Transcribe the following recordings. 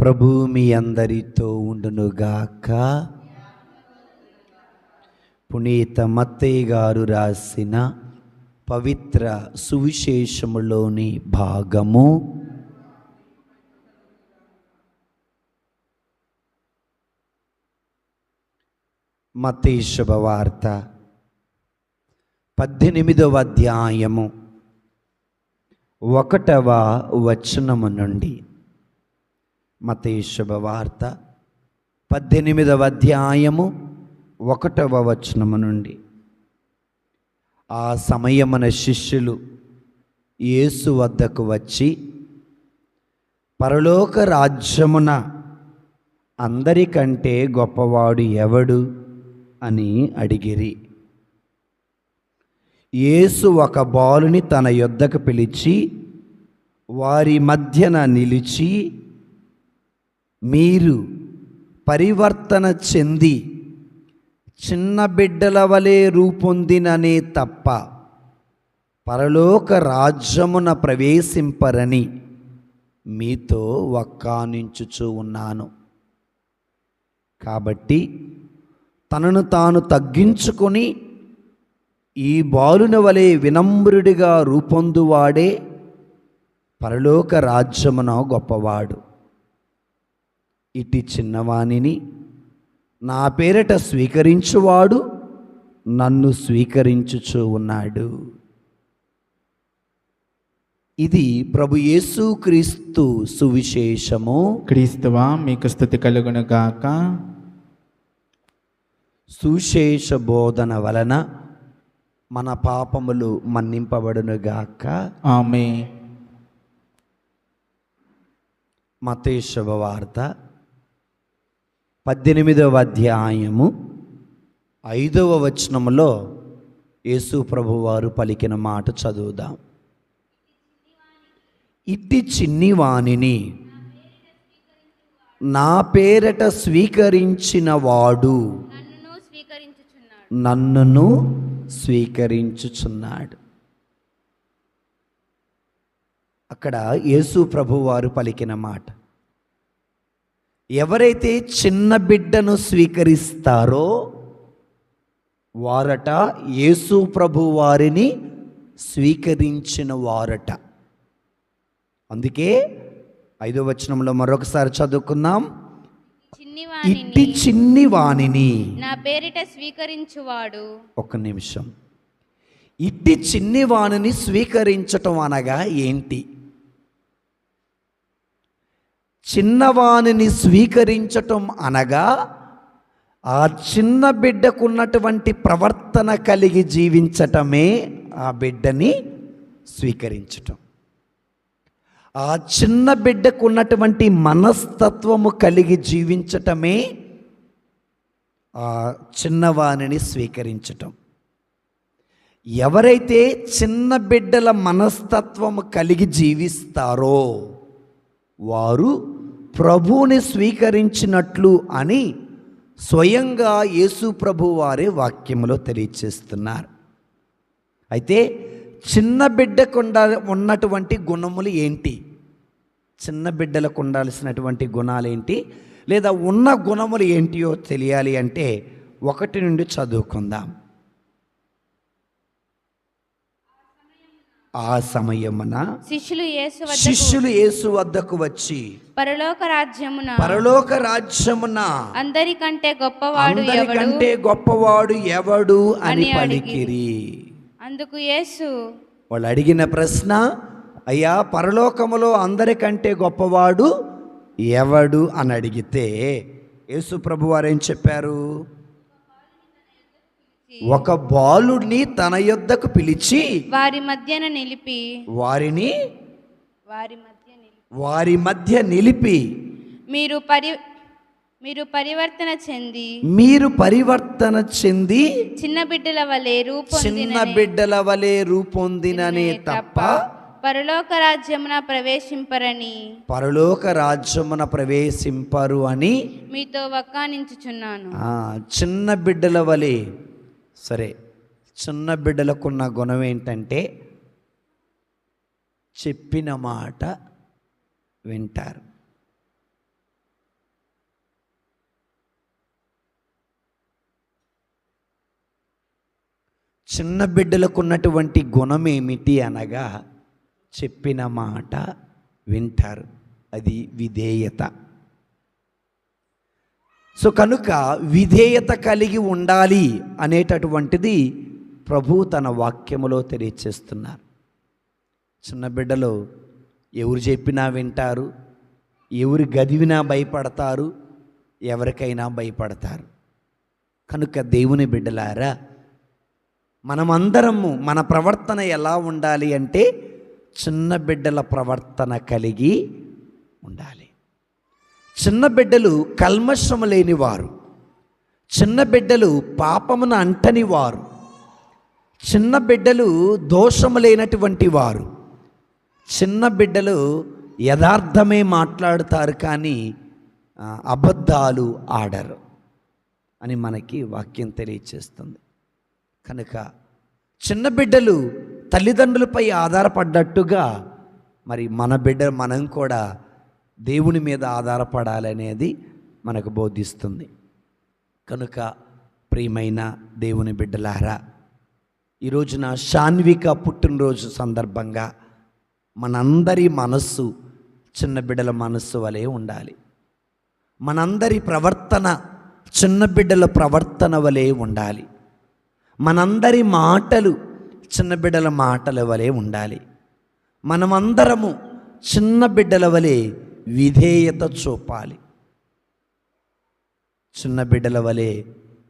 ప్రభు మీ అందరితో ఉండునుగాక. పునీత మత్తయ్య గారు రాసిన పవిత్ర సువిశేషములోని భాగము. మతీ శుభవార్త పద్దెనిమిదవ అధ్యాయము ఒకటవ వచనము నుండి. మతయి శుభవార్త పద్దెనిమిదవ అధ్యాయము ఒకటవ వచనము నుండి. ఆ సమయమున శిష్యులు యేసు వద్దకు వచ్చి పరలోక రాజ్యమున అందరికంటే గొప్పవాడు ఎవడు అని అడిగిరి. యేసు ఒక బాలుని తన యొద్దకు పిలిచి వారి మధ్యన నిలిచి మీరు పరివర్తన చెంది చిన్న బిడ్డల వలె రూపొందిననే తప్ప పరలోక రాజ్యమున ప్రవేశింపరని మీతో వక్కానించుచూ ఉన్నాను. కాబట్టి తనను తాను తగ్గించుకొని ఈ బాలున వలె వినమ్రుడిగా రూపొందువాడే పరలోక రాజ్యమున గొప్పవాడు. ఇటు చిన్నవాణిని నా పేరట స్వీకరించువాడు నన్ను స్వీకరించుచూ ఉన్నాడు. ఇది ప్రభు యేసుక్రీస్తు సువిశేషము. క్రీస్తువా మీకు స్థుతి కలుగును గాక. సుశేష బోధన వలన మన పాపములు మన్నింపబడునుగాక ఆమె మతేష్ శుభవార్త పద్దెనిమిదవ అధ్యాయము ఐదవ వచనములో యేసు ప్రభువారు పలికిన మాట చదువుదాం. ఇట్టి చిన్ని వాణిని నా పేరట స్వీకరించిన వాడు నన్నును స్వీకరించుచున్నాడు. అక్కడ యేసు ప్రభువారు పలికిన మాట ఎవరైతే చిన్న బిడ్డను స్వీకరిస్తారో వారట యేసు ప్రభు వారిని స్వీకరించిన వారట. అందుకే ఐదో వచనంలో మరొకసారి చదువుకుందాం. చిన్నివాణిని. ఇట్టి చిన్ని వాణిని నా పేరిట స్వీకరించువాడు. ఒక్క నిమిషం. ఇట్టి చిన్ని వాణిని స్వీకరించటం అనగా ఏంటి? చిన్నవాణిని స్వీకరించటం అనగా ఆ చిన్న బిడ్డకున్నటువంటి ప్రవర్తన కలిగి జీవించటమే ఆ బిడ్డని స్వీకరించటం. ఆ చిన్న బిడ్డకున్నటువంటి మనస్తత్వము కలిగి జీవించటమే ఆ చిన్నవాణిని స్వీకరించటం. ఎవరైతే చిన్న బిడ్డల మనస్తత్వము కలిగి జీవిస్తారో వారు ప్రభువుని స్వీకరించినట్లు అని స్వయంగా యేసు ప్రభు వారే వాక్యములో తెలియచేస్తున్నారు. అయితే చిన్న బిడ్డకుండ ఉన్నటువంటి గుణములు ఏంటి? చిన్న బిడ్డలకు ఉండాల్సినటువంటి గుణాలు ఏంటి? లేదా ఉన్న గుణములు ఏంటియో తెలియాలి అంటే ఒకటి నుండి చదువుకుందాం. ఆ సమయమున శిష్యులు యేసు వద్దకు శిష్యులు యేసు వద్దకు వచ్చి పరలోక రాజ్యమున పరలోక రాజ్యమున అందరికంటే గొప్పవాడు ఎవడు? అందరికంటే గొప్పవాడు ఎవడు అని అని పలికిరి. అందుకు యేసు వాళ్ళు అడిగిన ప్రశ్న అయ్యా పరలోకములో అందరికంటే గొప్పవాడు ఎవడు అని అడిగితే యేసు ప్రభు వారు ఏం చెప్పారు? ఒక బాలుడిని తన యొద్దకు పిలిచి వారి మధ్యన నిలిపి వారిని వారి మధ్య వారి మధ్య నిలిపి మీరు పరి మీరు పరివర్తన చెంది మీరు పరివర్తన చెంది చిన్న బిడ్డల వలె చిన్న రూపొందిన బిడ్డల వలె రూపొందిననే తప్ప పరలోక రాజ్యమున ప్రవేశింపరని పరలోక రాజ్యమున ప్రవేశింపరు అని మీతో వక్కానించుచున్నాను. చిన్న బిడ్డల వలె సరే చిన్న బిడ్డలకున్న గుణం ఏంటంటే చెప్పిన మాట వింటారు. చిన్న బిడ్డలకు ఉన్నటువంటి గుణం ఏమిటి అనగా చెప్పిన మాట వింటారు. అది విధేయత. సో కనుక విధేయత కలిగి ఉండాలి అనేటటువంటిది ప్రభు తన వాక్యములో తెలియచేస్తున్నారు. చిన్న బిడ్డలు ఎవరు చెప్పినా వింటారు ఎవరు గదివినా భయపడతారు ఎవరికైనా భయపడతారు. కనుక దేవుని బిడ్డలారా మనమందరము మన ప్రవర్తన ఎలా ఉండాలి అంటే చిన్న బిడ్డల ప్రవర్తన కలిగి ఉండాలి. చిన్న బిడ్డలు కల్మషము లేని వారు చిన్న బిడ్డలు పాపమును అంటని వారు చిన్న బిడ్డలు దోషము లేనటువంటి వారు చిన్న బిడ్డలు యథార్థమే మాట్లాడుతారు కానీ అబద్ధాలు ఆడరు అని మనకి వాక్యం తెలియచేస్తుంది. కనుక చిన్న బిడ్డలు తల్లిదండ్రులపై ఆధారపడ్డట్టుగా మరి మన బిడ్డ మనం కూడా దేవుని మీద ఆధారపడాలనేది మనకు బోధిస్తుంది. కనుక ప్రియమైన దేవుని బిడ్డలారా ఈ రోజున శాన్విక పుట్టినరోజు సందర్భంగా మనందరి మనస్సు చిన్న బిడ్డల మనస్సు వలె ఉండాలి. మనందరి ప్రవర్తన చిన్న బిడ్డల ప్రవర్తన వలె ఉండాలి. మనందరి మాటలు చిన్న బిడ్డల మాటల వలె ఉండాలి. మనమందరము చిన్న బిడ్డల వలె విధేయత చూపాలి. చిన్న బిడ్డల వలె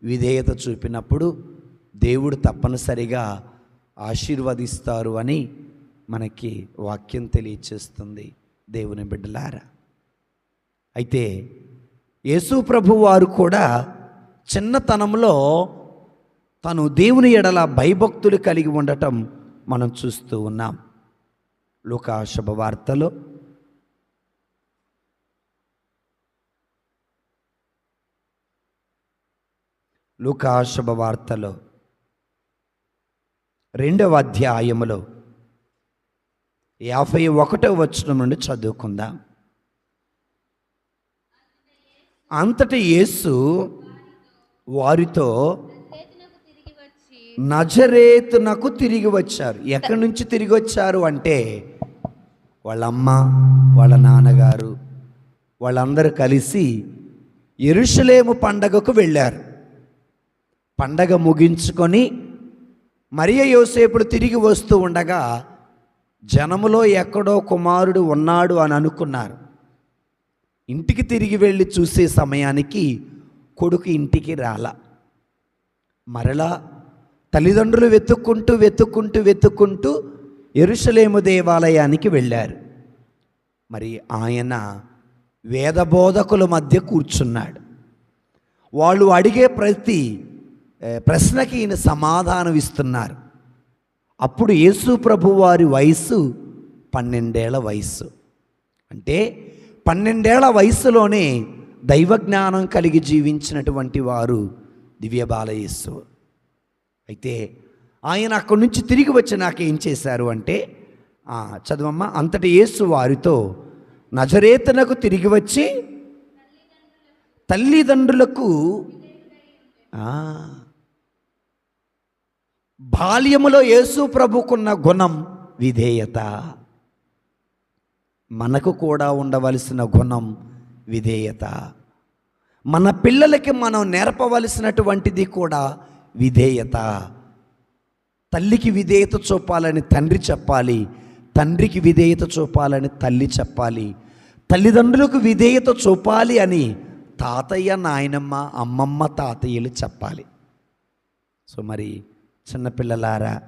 విధేయత చూపినప్పుడు దేవుడు తప్పనిసరిగా ఆశీర్వదిస్తారు అని మనకి వాక్యం తెలియచేస్తుంది దేవుని బిడ్డలారా. అయితే యేసు ప్రభు వారు కూడా చిన్నతనంలో తను దేవుని ఎడల భయభక్తులు కలిగి ఉండటం మనం చూస్తూ ఉన్నాం. లోకా శుభవార్తలో లూకా శుభవార్తలో రెండవ అధ్యాయములో యాభై ఒకటో వచనం నుండి చదువుకుందాం. అంతటి యేసు వారితో నజరేతునకు తిరిగి వచ్చారు. ఎక్కడి నుంచి తిరిగి వచ్చారు అంటే వాళ్ళ అమ్మ వాళ్ళ నాన్నగారు వాళ్ళందరూ కలిసి ఎరుషలేము పండగకు వెళ్ళారు. పండగ ముగించుకొని మరియ యోసేపుడు తిరిగి వస్తూ ఉండగా జనములో ఎక్కడో కుమారుడు ఉన్నాడు అని అనుకున్నారు. ఇంటికి తిరిగి వెళ్ళి చూసే సమయానికి కొడుకు ఇంటికి రాల. మరలా తల్లిదండ్రులు వెతుక్కుంటూ వెతుక్కుంటూ వెతుక్కుంటూ ఎరుషలేము దేవాలయానికి వెళ్ళారు. మరి ఆయన వేదబోధకుల మధ్య కూర్చున్నాడు. వాళ్ళు అడిగే ప్రతి ప్రశ్నకి ఈయన సమాధానం ఇస్తున్నారు అప్పుడు యేసు ప్రభు వారి వయస్సు పన్నెండేళ్ళ వయస్సు. అంటే పన్నెండేళ్ళ వయసులోనే దైవజ్ఞానం కలిగి జీవించినటువంటి వారు దివ్యబాలయేసు అయితే ఆయన అక్కడి నుంచి తిరిగి వచ్చి నాకేం చేశారు అంటే ఆ, చదవమ్మ అంతటి యేసు వారితో నజరేతనకు తిరిగి వచ్చి తల్లిదండ్రులకు బాల్యములో యేసు ప్రభుకున్న గుణం విధేయత. మనకు కూడా ఉండవలసిన గుణం విధేయత. మన పిల్లలకి మనం నేర్పవలసినటువంటిది కూడా విధేయత. తల్లికి విధేయత చూపాలని తండ్రి చెప్పాలి తండ్రికి విధేయత చూపాలని తల్లి చెప్పాలి తల్లిదండ్రులకు విధేయత చూపాలి అని తాతయ్య నాయనమ్మ అమ్మమ్మ తాతయ్యలు చెప్పాలి. సో మరి చిన్నపిల్లలారా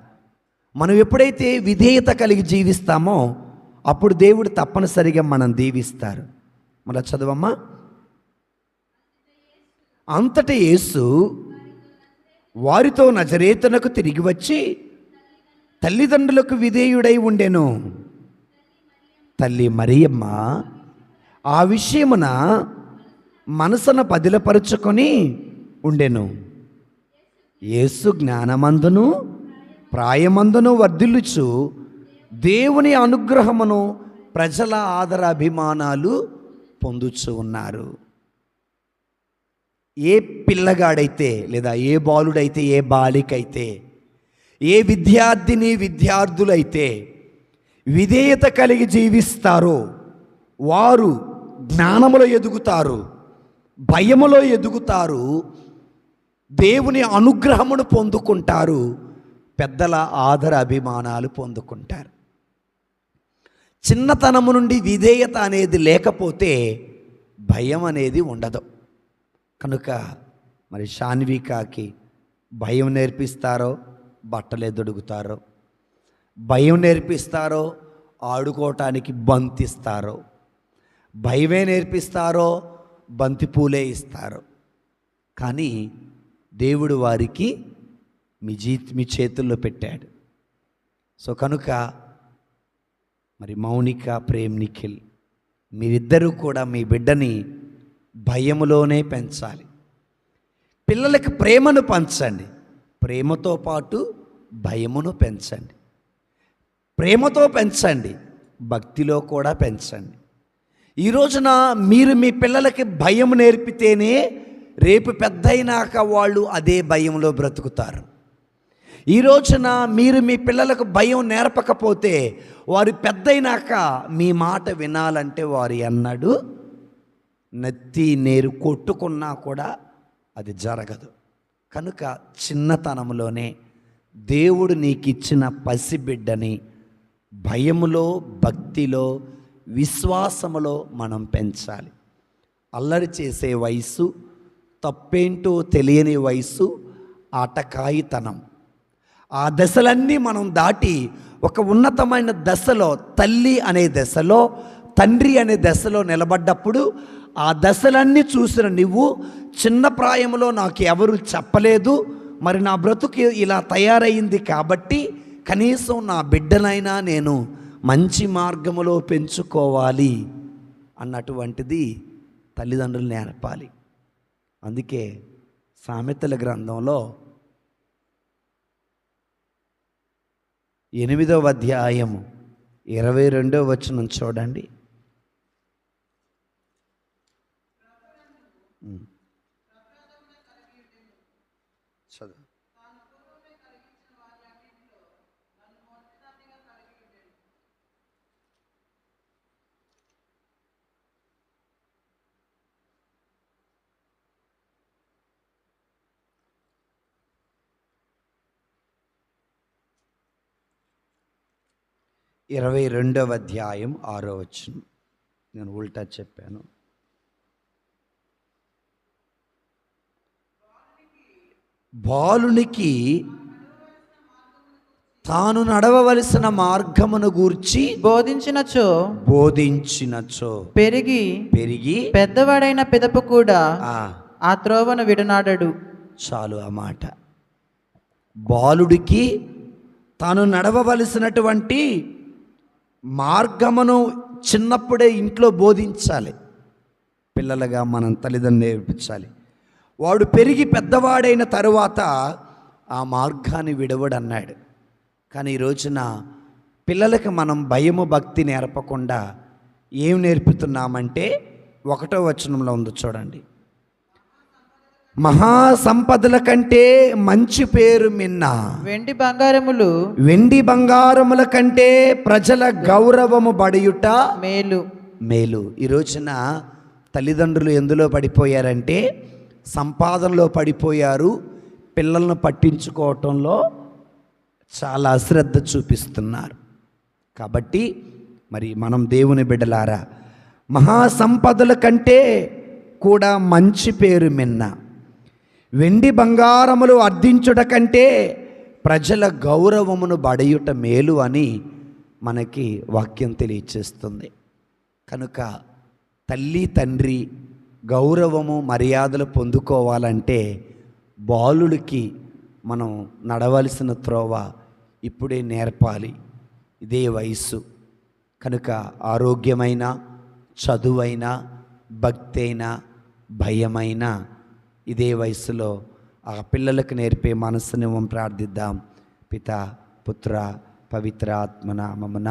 మనం ఎప్పుడైతే విధేయత కలిగి జీవిస్తామో అప్పుడు దేవుడు తప్పనిసరిగా మనం దీవిస్తారు. మళ్ళా చదవమ్మా. అంతట యేసు వారితో నజరేతనకు తిరిగి వచ్చి తల్లిదండ్రులకు విధేయుడై ఉండెను. తల్లి మరియమ్మ ఆ విషయమున మనసున పదిలపరుచుకొని ఉండెను. యేసు జ్ఞానమందును ప్రాయమందును వర్ధిల్లుచు దేవుని అనుగ్రహమును ప్రజల ఆదర అభిమానాలు పొందుచు ఉన్నారు. ఏ పిల్లగాడైతే లేదా ఏ బాలుడైతే ఏ బాలికైతే ఏ విద్యార్థిని విద్యార్థులైతే విధేయత కలిగి జీవిస్తారో వారు జ్ఞానములో ఎదుగుతారు భయములో ఎదుగుతారు దేవుని అనుగ్రహమును పొందుకుంటారు. పెద్దల ఆదర అభిమానాలు పొందుకుంటారు. చిన్నతనము నుండి విధేయత అనేది లేకపోతే భయం అనేది ఉండదు. కనుక మరి షాన్వికాకి భయం నేర్పిస్తారో బట్టలే దొడుగుతారో భయం నేర్పిస్తారో ఆడుకోవటానికి బంతిస్తారో భయమే నేర్పిస్తారో బంతిపూలే ఇస్తారు. కానీ దేవుడు వారికి మీ జీ మీ చేతుల్లో పెట్టాడు. సో కనుక మరి మౌనిక ప్రేమ్ నిఖిల్ మీరిద్దరూ కూడా మీ బిడ్డని భయములోనే పెంచాలి. పిల్లలకు ప్రేమను పంచండి. ప్రేమతో పాటు భయమును పెంచండి. ప్రేమతో పెంచండి. భక్తిలో కూడా పెంచండి. ఈ రోజున మీరు మీ పిల్లలకి భయం నేర్పితేనే రేపు పెద్దయినాక వాళ్ళు అదే భయంలో బ్రతుకుతారు. ఈ రోజున మీరు మీ పిల్లలకు భయం నేర్పకపోతే వారు పెద్దయినాక మీ మాట వినాలంటే వారు అన్నాడు నెత్తి నేరు కొట్టుకున్నా కూడా అది జరగదు. కనుక చిన్నతనంలోనే దేవుడు నీకు ఇచ్చిన పసిబిడ్డని భయములో భక్తిలో విశ్వాసములో మనం పెంచాలి. అల్లరి చేసే వయసు తప్పేంటో తెలియని వయసు ఆటకాయితనం. ఆ దశలన్నీ మనం దాటి ఒక ఉన్నతమైన దశలో తల్లి అనే దశలో తండ్రి అనే దశలో నిలబడ్డప్పుడు ఆ దశలన్నీ చూసిన నువ్వు చిన్న ప్రాయంలో నాకు ఎవరు చెప్పలేదు మరి నా బ్రతుకు ఇలా తయారయింది కాబట్టి కనీసం నా బిడ్డనైనా నేను మంచి మార్గములో పెంచుకోవాలి అన్నటువంటిది తల్లిదండ్రులు నేర్పాలి. అందుకే సామెతల గ్రంథంలో ఎనిమిదవ అధ్యాయము ఇరవై రెండవ వచనం చూడండి. ఇరవై రెండవ అధ్యాయం ఆరో వచనం. నేను ఉల్టా చెప్పాను. బాలునికి తాను నడవవలసిన మార్గమును గూర్చి బోధించినచో బోధించినచో. పెరిగి పెరిగి పెద్దవాడైన పిదపు కూడా ఆ. ఆ త్రోవను విడనాడడు. చాలు ఆ మాట. బాలుడికి తాను నడవవలసినటువంటి మార్గమును చిన్నప్పుడే ఇంట్లో బోధించాలి. పిల్లలుగా మనం తల్లిదండ్రులు నేర్పించాలి. వాడు పెరిగి పెద్దవాడైన తరువాత ఆ మార్గాన్ని విడవడన్నాడు. కానీ ఈ రోజున పిల్లలకి మనం భయము భక్తి నేర్పకుండా ఏం నేర్పుతున్నామంటే ఒకటో వచనంలో ఉంది చూడండి. మహాసంపదల కంటే మంచి పేరు మిన్న. వెండి బంగారములు వెండి బంగారముల కంటే ప్రజల గౌరవము బడియుట మేలు. మేలు. ఈ రోజున తల్లిదండ్రులు ఎందులో పడిపోయారంటే సంపాదనలో పడిపోయారు పిల్లలను పట్టించుకోవటంలో చాలా అశ్రద్ధ చూపిస్తున్నారు. కాబట్టి మరి మనం దేవుని బిడ్డలారా మహాసంపదల కంటే కూడా మంచి పేరు మిన్న. వెండి బంగారములు అర్థించుట కంటే ప్రజల గౌరవమును బడయుట మేలు అని మనకి వాక్యం తెలియచేస్తుంది. కనుక తల్లి తండ్రి గౌరవము మర్యాదలు పొందుకోవాలంటే బాలుడికి మనం నడవలసిన త్రోవ ఇప్పుడే నేర్పాలి. ఇదే వయస్సు. కనుక ఆరోగ్యమైన చదువైన భక్తి అయినా భయమైన ఇదే వయసులో ఆ పిల్లలకు నేర్పే మనస్సుని మనం ప్రార్థిద్దాం. పిత పుత్ర పవిత్ర ఆత్మనామమున